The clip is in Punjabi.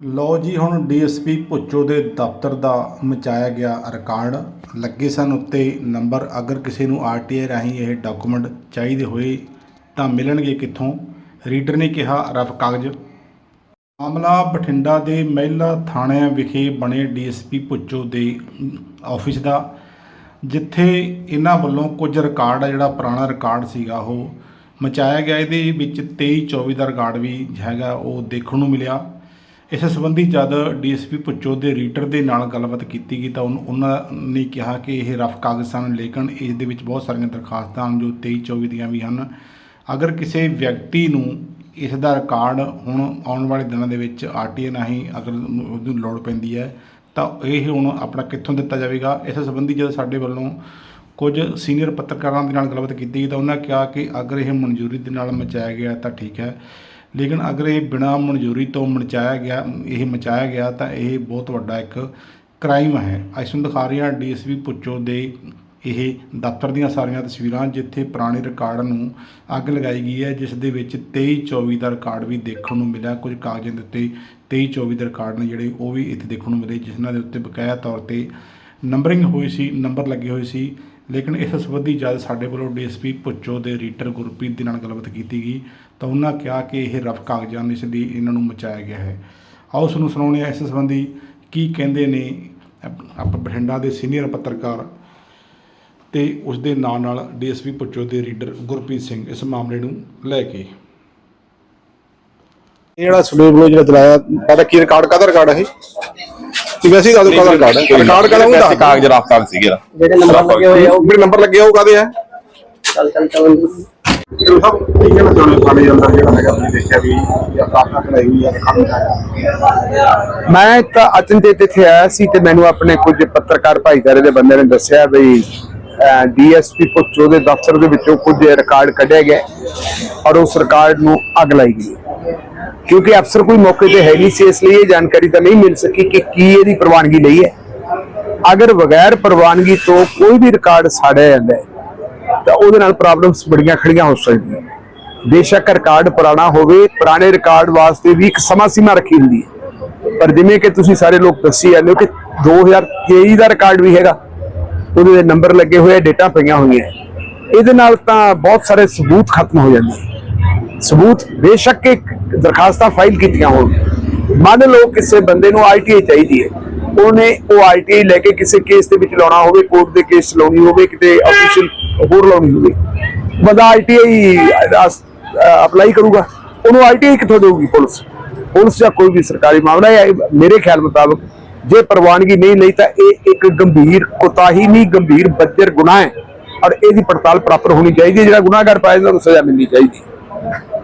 ਲਓ ਜੀ, ਹੁਣ ਡੀਐਸਪੀ ਭੁੱਚੋ ਦੇ ਦਫ਼ਤਰ ਦਾ ਮਚਾਇਆ ਗਿਆ ਰਿਕਾਰਡ। ਲੱਗੇ ਸਨ ਉੱਤੇ ਨੰਬਰ। ਅਗਰ ਕਿਸੇ ਨੂੰ ਆਰਟੀਆਈ ਰਾਹੀਂ ਇਹ ਡਾਕੂਮੈਂਟ ਚਾਹੀਦੇ ਹੋਏ ਤਾਂ ਮਿਲਣਗੇ ਕਿੱਥੋਂ? ਰੀਡਰ ਨੇ ਕਿਹਾ, ਰਫ ਕਾਗਜ਼। ਮਾਮਲਾ ਬਠਿੰਡਾ ਦੇ ਮਹਿਲਾ ਥਾਣੇ ਵਿਖੇ ਬਣੇ ਡੀਐਸਪੀ ਭੁੱਚੋ ਦੇ ਆਫਿਸ ਦਾ, ਜਿੱਥੇ ਇਹਨਾਂ ਵੱਲੋਂ ਕੁਝ ਰਿਕਾਰਡ ਆ ਜਿਹੜਾ ਪੁਰਾਣਾ ਰਿਕਾਰਡ ਸੀਗਾ, ਉਹ ਮਚਾਇਆ ਗਿਆ। ਇਹਦੇ ਵਿੱਚ 23 24 ਦਾ ਰਿਕਾਰਡ ਵੀ ਹੈਗਾ, ਉਹ ਦੇਖਣ ਨੂੰ ਮਿਲਿਆ। ਇਸ ਸੰਬੰਧੀ ਜਦ ਡੀਐਸਪੀ ਭੁੱਚੋ ਦੇ ਰੀਡਰ ਦੇ ਨਾਲ ਗੱਲਬਾਤ ਕੀਤੀ ਗਈ ਤਾਂ ਉਹਨ- ਉਹਨਾਂ ਨੇ ਕਿਹਾ ਕਿ ਇਹ ਰਫ ਕਾਗਜ਼ ਸਨ ਲੇਕਿਨ ਇਸ ਦੇ ਵਿੱਚ ਬਹੁਤ ਸਾਰੀਆਂ ਦਰਖਾਸਤਾਂ ਹਨ ਜੋ 23 24 ਦੀਆਂ ਵੀ ਹਨ। ਅਗਰ ਕਿਸੇ ਵਿਅਕਤੀ ਨੂੰ ਇਸ ਦਾ ਰਿਕਾਰਡ ਹੁਣ ਆਉਣ ਵਾਲੇ ਦਿਨਾਂ ਦੇ ਵਿੱਚ ਆਰਟੀਏ ਰਾਹੀਂ ਅਗਰ ਉਹਨੂੰ ਲੋੜ ਪੈਂਦੀ ਹੈ, ਤਾਂ ਇਹ ਹੁਣ ਆਪਣਾ ਕਿੱਥੋਂ ਦਿੱਤਾ ਜਾਵੇਗਾ? ਇਸ ਸੰਬੰਧੀ ਜਦ ਸਾਡੇ ਵੱਲੋਂ ਕੁਝ ਸੀਨੀਅਰ ਪੱਤਰਕਾਰਾਂ ਦੇ ਨਾਲ ਗੱਲਬਾਤ ਕੀਤੀ ਗਈ ਤਾਂ ਉਹਨਾਂ ਕਿਹਾ ਕਿ ਅਗਰ ਇਹ ਮਨਜ਼ੂਰੀ ਦੇ ਨਾਲ ਮਚਾਇਆ ਗਿਆ ਤਾਂ ਠੀਕ ਹੈ। ਲੇਕਿਨ ਅਗਰ ਇਹ ਬਿਨਾਂ ਮਨਜ਼ੂਰੀ ਤੋਂ ਮਚਾਇਆ ਗਿਆ, ਇਹ ਮਚਾਇਆ ਗਿਆ, ਤਾਂ ਇਹ ਬਹੁਤ ਵੱਡਾ ਇੱਕ ਕ੍ਰਾਈਮ ਹੈ। ਅਸੀਂ ਤੁਹਾਨੂੰ ਦਿਖਾ ਰਹੇ ਹਾਂ ਡੀਐਸਪੀ ਪੁੱਚੋ ਦੇ ਇਹ ਦਫ਼ਤਰ ਦੀਆਂ ਸਾਰੀਆਂ ਤਸਵੀਰਾਂ, ਜਿੱਥੇ ਪੁਰਾਣੇ ਰਿਕਾਰਡ ਨੂੰ ਅੱਗ ਲਗਾਈ ਗਈ ਹੈ, ਜਿਸ ਦੇ ਵਿੱਚ 23 24 ਦਾ ਰਿਕਾਰਡ ਵੀ ਦੇਖਣ ਨੂੰ ਮਿਲਿਆ। ਕੁਝ ਕਾਗਜ਼ਾਂ ਦੇ ਉੱਤੇ 23 24 ਦੇ ਰਿਕਾਰਡ ਨੇ ਜਿਹੜੇ ਉਹ ਵੀ ਇੱਥੇ ਦੇਖਣ ਨੂੰ ਮਿਲੇ, ਜਿਨ੍ਹਾਂ ਦੇ ਉੱਤੇ ਬਕਾਇਆ ਤੌਰ ਤੇ ਨੰਬਰਿੰਗ ਹੋਈ ਸੀ ਨੰਬਰ ਲੱਗੇ ਹੋਏ ਸੀ। ਲੇਕਿਨ ਇਸ ਸੰਬੰਧੀ ਜਦ ਸਾਡੇ ਵੱਲੋਂ ਡੀਐਸਪੀ ਭੁੱਚੋ ਦੇ ਰੀਟਰ ਗੁਰਪ੍ਰੀਤ ਦੇ ਨਾਲ ਗੱਲਬਾਤ ਕੀਤੀ ਗਈ, ਤਾਂ ਉਹਨਾਂ ਕਿਹਾ ਕਿ ਇਹ ਰਫ ਕਾਗਜ਼ਾਂ ਇਸ ਲਈ ਇਹਨਾਂ ਨੂੰ ਮਚਾਇਆ ਗਿਆ ਹੈ। ਆਓ ਤੁਹਾਨੂੰ ਸੁਣਾਉਂਦੇ ਹਾਂ ਇਸ ਸੰਬੰਧੀ ਕੀ ਕਹਿੰਦੇ ਨੇ ਆਪ- ਆਪਾਂ ਬਠਿੰਡਾ ਦੇ ਸੀਨੀਅਰ ਪੱਤਰਕਾਰ ਤੇ ਉਸ ਦੇ ਨਾਲ ਨਾਲ ਡੀਐਸਪੀ ਭੁੱਚੋ ਦੇ ਰੀਡਰ ਗੁਰਪ੍ਰੀਤ ਸਿੰਘ ਇਸ ਮਾਮਲੇ ਨੂੰ ਲੈ ਕੇ। ਇਹ ਜਿਹੜਾ ਸਲੂਕ ਲੋ ਜਿਹੜਾ ਚਲਾਇਆ ਪਤਾ ਕੀ ਰਿਕਾਰਡ ਕਾਹਦਾ ਰਿਕਾਰਡ ਹੈ ਇਹ? ਤੇ ਵੈਸੇ ਹੀ ਦੱਸ ਦਿਓ ਕਾਹਦਾ ਰਿਕਾਰਡ ਹੈ ਰਿਕਾਰਡ ਕਾਹਦਾ ਹੁੰਦਾ? ਵੈਸੇ ਕਾਗਜ਼ ਰਫ ਕਾਗਜ਼ ਸੀਗੇ ਨਾ। ਜਿਹੜੇ ਨੰਬਰ ਲੱਗੇ ਹੋਏ। ਆ ਉਹ ਜਿਹੜੇ ਨੰਬਰ ਲੱਗੇ ਆ ਉਹ ਕਾਹਦੇ ਆ? ਚੱਲ ਚੱਲ ਚੱਲ। ਇਹ ਸਭ ਕੀ ਕਹਿਣਾ ਚਾਹੁੰਦੇ ਸਾਡੇ ਅੰਦਰ ਜਿਹੜਾ ਹੈਗਾ ਤੁਸੀਂ ਦੇਖਿਆ ਵੀ ਇਹ ਕਾਫੀ ਕਢਾਈ ਹੋਈ ਹੈ ਰਿਕਾਰਡ ਮੈਂ ਤਾਂ ਅਚਨਚੇਤ ਇੱਥੇ ਆਇਆ ਸੀ ਤੇ ਮੈਨੂੰ ਆਪਣੇ ਕੁਝ ਪੱਤਰਕਾਰ ਭਾਈਚਾਰੇ ਦੇ ਬੰਦੇ ਨੇ ਦੱਸਿਆ ਬਈ ਡੀਐਸਪੀ ਪੁੱਛੋ ਦੇ ਦਫ਼ਤਰ ਦੇ ਵਿੱਚੋਂ ਕੁਝ ਰਿਕਾਰਡ ਕੱਢਿਆ ਗਿਆ ਔਰ ਉਸ ਰਿਕਾਰਡ ਨੂੰ ਅੱਗ ਲਾਈ ਗਈ ਕਿਉਂਕਿ ਅਫਸਰ ਕੋਈ ਮੌਕੇ ਤੇ ਹੈ ਨਹੀਂ ਸੀ, ਇਸ ਲਈ ਇਹ ਜਾਣਕਾਰੀ ਤਾਂ ਨਹੀਂ ਮਿਲ ਸਕੀ ਕਿ ਕੀ ਇਹਦੀ ਪ੍ਰਵਾਨਗੀ ਲਈ ਹੈ। ਅਗਰ ਬਗੈਰ ਪ੍ਰਵਾਨਗੀ ਤੋਂ ਕੋਈ ਵੀ ਰਿਕਾਰਡ ਸਾੜਿਆ ਜਾਂਦਾ ਹੈ, ਤਾਂ ਉਹਦੇ ਨਾਲ ਪ੍ਰੋਬਲਮਸ ਬੜੀਆਂ ਖੜੀਆਂ ਹੋ ਸਕਦੀਆਂ ਬੇਸ਼ੱਕ ਰਿਕਾਰਡ ਪੁਰਾਣਾ ਹੋਵੇ, ਪੁਰਾਣੇ ਰਿਕਾਰਡ ਵਾਸਤੇ ਵੀ ਇੱਕ ਸਮਾਂ ਸੀਮਾ ਰੱਖੀ ਹੁੰਦੀ ਹੈ। ਪਰ ਜਿਵੇਂ ਕਿ ਤੁਸੀਂ ਸਾਰੇ ਲੋਕ ਦੱਸੀ ਜਾਂਦੇ ਹੋ ਕਿ 2023 ਦਾ ਰਿਕਾਰਡ ਵੀ ਹੈਗਾ। ਉਹਦੇ ਨੰਬਰ ਲੱਗੇ ਹੋਏ ਡੇਟਾ ਪਈਆਂ ਹੋਈਆਂ। ਇਹਦੇ ਨਾਲ ਤਾਂ ਬਹੁਤ ਸਾਰੇ ਸਬੂਤ ਖਤਮ ਹੋ ਜਾਂਦੇ। ਹੈ। ਸਬੂਤ ਬੇਸ਼ੱਕ ਇੱਕ ਦਰਖਾਸਤਾਂ ਫਾਈਲ ਕੀਤੀਆਂ ਹੋਣ। ਮੰਨ ਲਓ ਕਿਸੇ ਬੰਦੇ ਨੂੰ ਆਈਟੀਆਈ ਚਾਹੀਦੀ ਹੈ। ਉਹਨੇ ਉਹ ਆਈਟੀਆਈ ਲੈ ਕੇ ਕਿਸੇ ਕੇਸ ਦੇ ਵਿੱਚ ਲਾਉਣਾ ਹੋਵੇ ਕੋਰਟ ਦੇ ਕੇਸ ਲਾਉਣੀ ਹੋਵੇ, ਕਿਤੇ ਅਫੀਸ਼ੀਅਲ ਹੋਰ ਲਾਉਣੀ ਹੋਵੇ। ਬੰਦਾ ਆਈਟੀਆਈ ਅਪਲਾਈ ਕਰੂਗਾ। ਉਹਨੂੰ ਆਈਟੀਆਈ ਕਿੱਥੋਂ ਦੇਊਗੀ ਪੁਲਿਸ। ਪੁਲਿਸ ਜਾਂ ਕੋਈ ਵੀ ਸਰਕਾਰੀ ਮਾਮਲਾ ਹੈ, ਮੇਰੇ ਖਿਆਲ ਮੁਤਾਬਕ ਜੇ ਪ੍ਰਵਾਨਗੀ ਨਹੀਂ ਲਈ ਤਾਂ ਇਹ ਇੱਕ ਗੰਭੀਰ, ਕੋਤਾਹੀ ਨਹੀਂ, ਗੰਭੀਰ ਬੱਜਰ ਗੁਨਾਹ ਹੈ। ਔਰ ਇਹਦੀ ਪੜਤਾਲ ਪ੍ਰਾਪਰ ਹੋਣੀ ਚਾਹੀਦੀ ਹੈ। ਜਿਹੜਾ ਗੁਨਾਹਗਰ ਪਾਇਆ ਜਾਂਦਾ, ਉਹਨੂੰ ਸਜ਼ਾ ਮਿਲਣੀ ਚਾਹੀਦੀ ਹੈ।